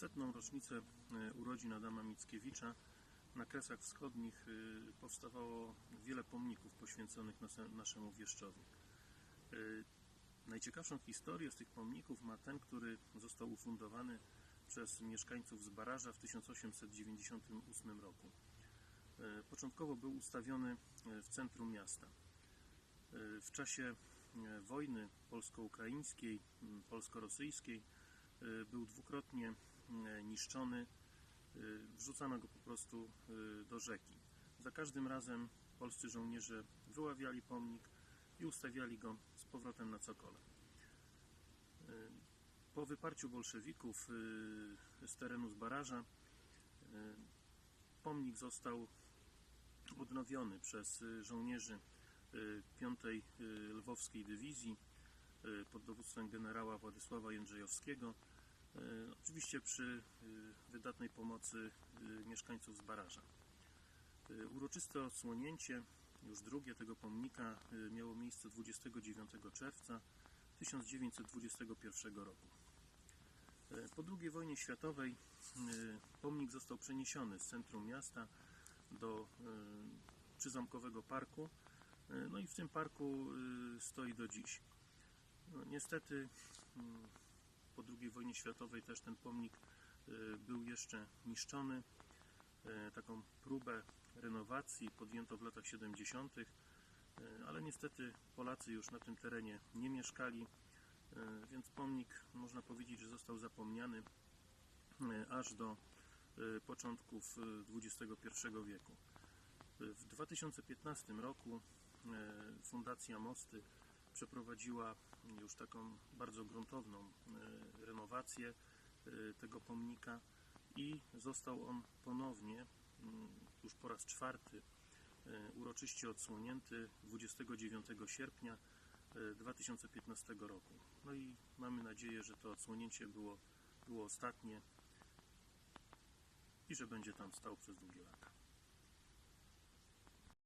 setną rocznicę e, urodzin Adama Mickiewicza na Kresach Wschodnich e, powstawało wiele pomników poświęconych naszemu wieszczowi. E, Najciekawszą historię z tych pomników ma ten, który został ufundowany przez mieszkańców z Baraża w 1898 roku. Początkowo był ustawiony w centrum miasta. W czasie wojny polsko-ukraińskiej, polsko-rosyjskiej był dwukrotnie e, niszczony. E, Wrzucano go po prostu do rzeki. Za każdym razem polscy żołnierze wyławiali pomnik i ustawiali go z powrotem na cokole. Po wyparciu bolszewików z terenu z baraża pomnik został odnowiony przez żołnierzy e, 5 e, Lwowskiej Dywizji pod dowództwem generała Władysława Jędrzejowskiego. e, Oczywiście przy e, wydatnej pomocy mieszkańców z baraża. Uroczyste odsłonięcie, już drugie tego pomnika, miało miejsce 29 czerwca 1921 roku. Po II wojnie światowej pomnik został przeniesiony z centrum miasta do przyzamkowego parku. No i w tym parku stoi do dziś. No, niestety mm, po II wojnie światowej też ten pomnik e, był jeszcze niszczony. E, Taką próbę renowacji podjęto w latach 70., e, ale niestety Polacy już na tym terenie nie mieszkali, e, więc pomnik można powiedzieć, że został zapomniany aż do początków XXI wieku. W 2015 roku Fundacja Mosty przeprowadziła już taką bardzo gruntowną e, renowację e, tego pomnika i został on ponownie, mm, już po raz czwarty, e, uroczyście odsłonięty 29 sierpnia e, 2015 roku. No i mamy nadzieję, że to odsłonięcie było, było ostatnie i że będzie tam stał przez długie lata.